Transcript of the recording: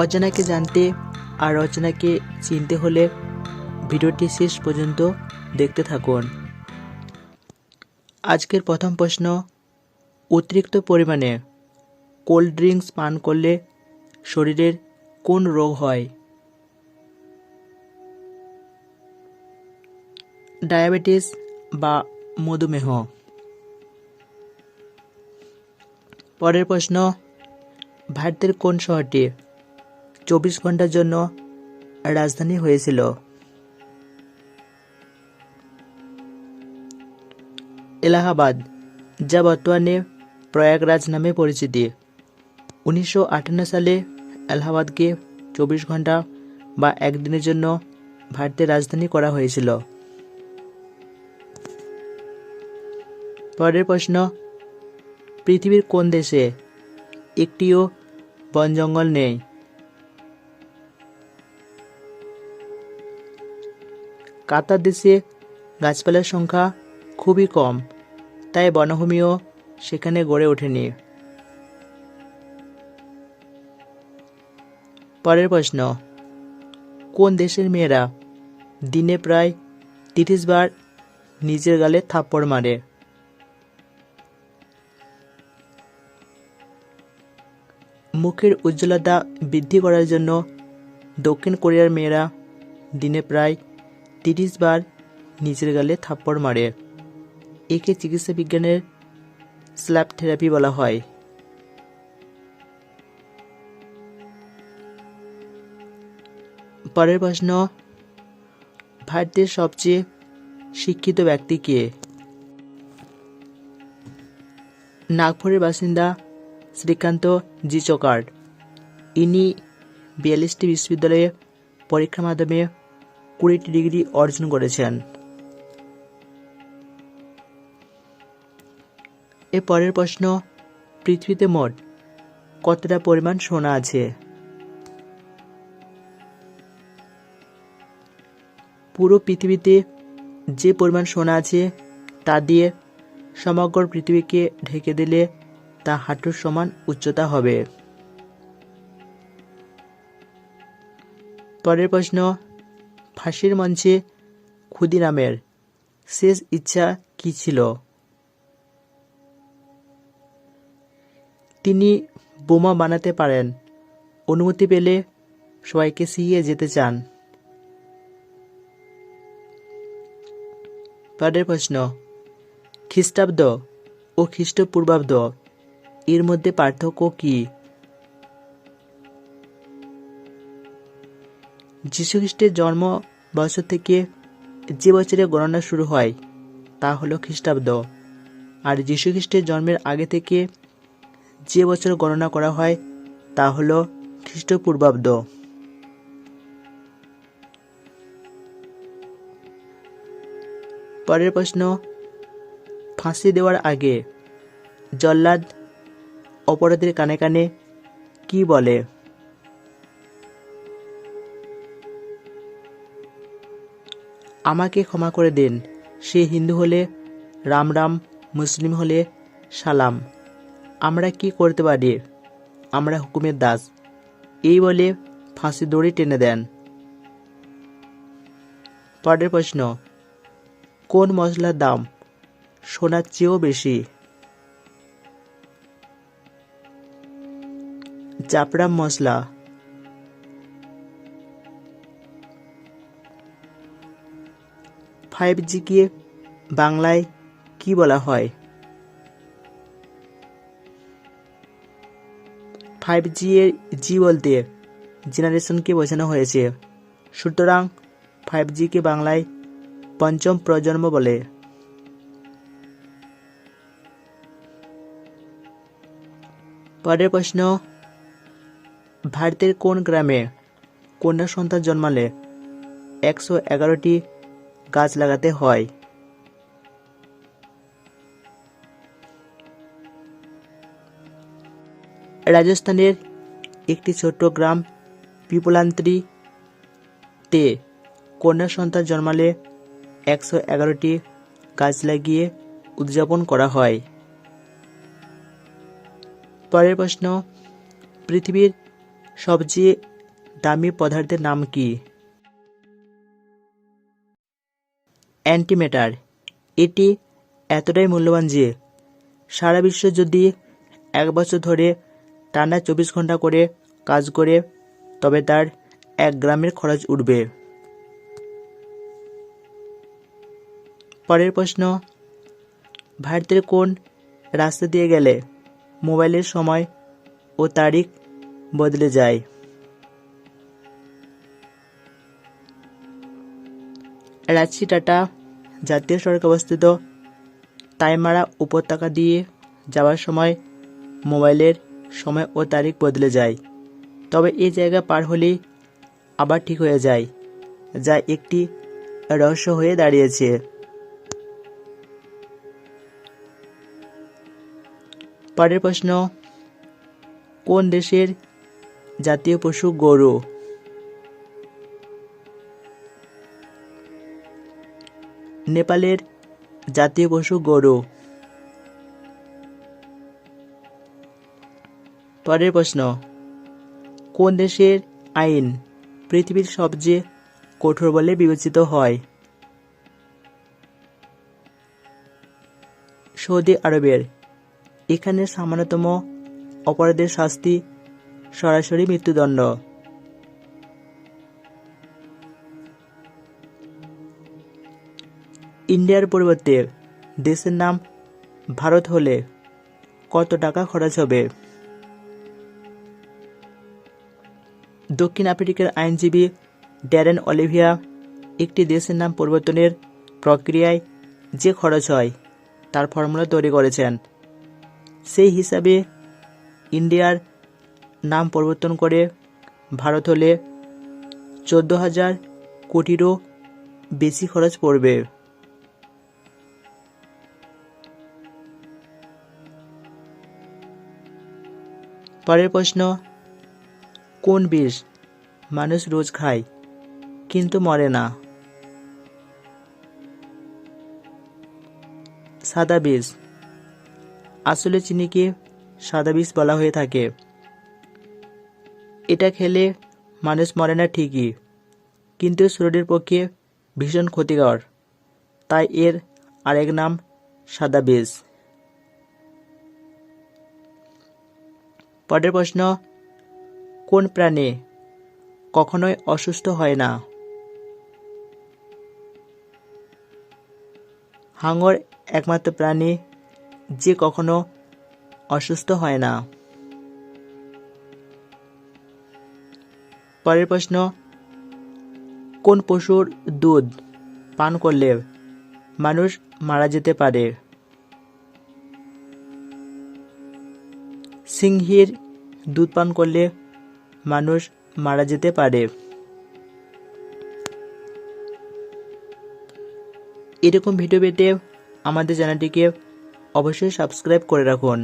অজানাকে জানতে আর অজানাকে চিনতে হলে ভিডিওটি শেষ পর্যন্ত দেখতে থাকুন। আজকের প্রথম প্রশ্ন, অতিরিক্ত পরিমাণে কোল্ড ড্রিঙ্কস পান করলে শরীরের কোন রোগ হয়? ডায়াবেটিস বা মধুমেহ। পরের প্রশ্ন, ভারতের কোন শহরটি? চব্বিশ ঘণ্টার জন্য রাজধানী হয়েছিল। এলাহাবাদ যা বর্তমানে প্রয়াগরাজ নামে পরিচিতি। উনিশশো আটান্ন সালে এলাহাবাদকে চব্বিশ ঘণ্টা বা একদিনের জন্য ভারতের রাজধানী করা হয়েছিল। পরের প্রশ্ন, পৃথিবীর কোন দেশে একটিও বন জঙ্গল নেই? কাতার দেশে গাছপালার সংখ্যা খুবই কম, তাই বনভূমিও সেখানে গড়ে ওঠেনি। পরের প্রশ্ন, কোন দেশের মেয়েরা দিনে প্রায় তিরিশ বার নিজের গালে থাপ্পড় মারে? মুখের উজ্জ্বলতা বৃদ্ধি করার জন্য দক্ষিণ কোরিয়ার মেয়েরা দিনে প্রায় তিরিশ বার নিজের গালে থাপ্পড় মারে। একে চিকিৎসা বিজ্ঞানের স্ল্যাপ থেরাপি বলা হয়। পরের প্রশ্ন, ভারতের সবচেয়ে শিক্ষিত ব্যক্তি কে? নাগপুরের বাসিন্দা শ্রীকান্ত জি চকার্ড ইনি বিয়াল্লিশটি বিশ্ববিদ্যালয়ে পরীক্ষার মাধ্যমে কুড়িটি ডিগ্রি অর্জন করেছেন। এ পরের প্রশ্ন, পৃথিবীতে মোট কতটা পরিমাণ সোনা আছে? পুরো পৃথিবীতে যে পরিমাণ সোনা আছে, তা দিয়ে সমগ্র পৃথিবীকে ঢেকে দিলে তা হাঁটুর সমান উচ্চতা হবে। পরের প্রশ্ন ফাঁসির মঞ্চে ক্ষুদিরামের শেষ ইচ্ছা কি ছিল? তিনি বোমা বানাতে পারেন। অনুমতি পেলে সবাইকে শিখিয়ে যেতে চান। পরের প্রশ্ন, খ্রিস্টাব্দ ও খ্রিস্টপূর্বাব্দ এর মধ্যে পার্থক্য কি? যীশুখ্রিস্টের জন্ম বছর থেকে যে বছরে গণনা শুরু হয়, তা হলো খ্রিস্টাব্দ। আর যীশুখ্রিস্টের জন্মের আগে থেকে যে বছর গণনা করা হয়, তা হলো খ্রিস্টপূর্বাব্দ। পরের প্রশ্ন, ফাঁসি দেওয়ার আগে জল্লাদ অপরাধের কানে কানে কি বলে? আমাকে ক্ষমা করে দিন। সে হিন্দু হলে, রাম রাম, মুসলিম হলে, সালাম। আমরা কি করতে পারি? আমরা হুকুমের দাস। এই বলে ফাঁসি দড়ি টেনে দেন। পরের প্রশ্ন, কোন মশলার দাম? সোনার চেয়েও বেশি। জাফরান মশলা। ফাইভ জিকে বাংলায় কি বলা হয়? ফাইভ জি এর জি বলতে জেনারেশনকে বোঝানো হয়েছে। সুতরাং ফাইভ জিকে বাংলায় পঞ্চম প্রজন্ম বলে। পরের প্রশ্ন, ভারতের কোন গ্রামে কন্যা সন্তান জন্মালে একশো এগারোটি গাছ লাগাতে হয়। রাজস্থানের একটি ছোট্ট গ্রাম পিপলান্ত্রি তে কন্যা সন্তান জন্মালে একশো এগারোটি গাছ লাগিয়ে উদযাপন করা হয়। পরের প্রশ্ন, পৃথিবীর সবচেয়ে দামি পদার্থের নাম কি? অ্যান্টিমেটার এটি এতটাই মূল্যবান যে সারা বিশ্ব যদি এক বছর ধরে টানা চব্বিশ ঘণ্টা করে কাজ করে, তবে তার এক গ্রামের খরচ উঠবে। পরের প্রশ্ন, ভারতের কোন রাস্তা দিয়ে গেলে মোবাইলের সময় ও তারিখ বদলে যায়? রাঁচি টাটা জাতীয় সড়কে অবস্থিত তাইমারা উপত্যকা দিয়ে যাওয়ার সময় মোবাইলের সময় ও তারিখ বদলে যায় তবে এই জায়গা পার হলেই আবার ঠিক হয়ে যায় যা একটি রহস্য হয়ে দাঁড়িয়েছে পরের প্রশ্ন কোন দেশের জাতীয় পশু গরু নেপালের জাতীয় পশু গরু। পরের প্রশ্ন, কোন দেশের আইন পৃথিবীর সবচেয়ে কঠোর বলে বিবেচিত হয়? সৌদি আরবের, এখানে সামান্যতম অপরাধের শাস্তি সরাসরি মৃত্যুদণ্ড। ইন্ডিয়ার পরিবর্তে দেশের নাম ভারত হলে কত টাকা খরচ হবে? দক্ষিণ আফ্রিকার আইনজীবী ড্যারেন অলিভিয়া একটি দেশের নাম পরিবর্তনের প্রক্রিয়ায় যে খরচ হয়, তার ফর্মুলা তৈরি করেছেন। সেই হিসাবে ইন্ডিয়ার নাম পরিবর্তন করে ভারত হলে চোদ্দ হাজার কোটিরও বেশি খরচ পড়বে। পরের প্রশ্ন, কোন বিষ মানুষ রোজ খায় কিন্তু মরে না? সাদা বিষ। আসলে চিনিকে সাদা বিষ বলা হয়ে থাকে? এটা খেলে মানুষ মরে না ঠিকই, কিন্তু শরীরের পক্ষে ভীষণ ক্ষতিকর, তাই এর আরেক নাম সাদা বিষ। পরের প্রশ্ন, কোন প্রাণী কখনোই অসুস্থ হয় না? হাঙর একমাত্র প্রাণী যে কখনো অসুস্থ হয় না। পরের প্রশ্ন, কোন পশুর দুধ পান করলে মানুষ মারা যেতে পারে? সিংহীর দুধ পান করলে মানুষ মারা যেতে পারে। এরকম ভিডিও পেতে আমাদের চ্যানেলটিকে অবশ্যই সাবস্ক্রাইব করে রাখুন।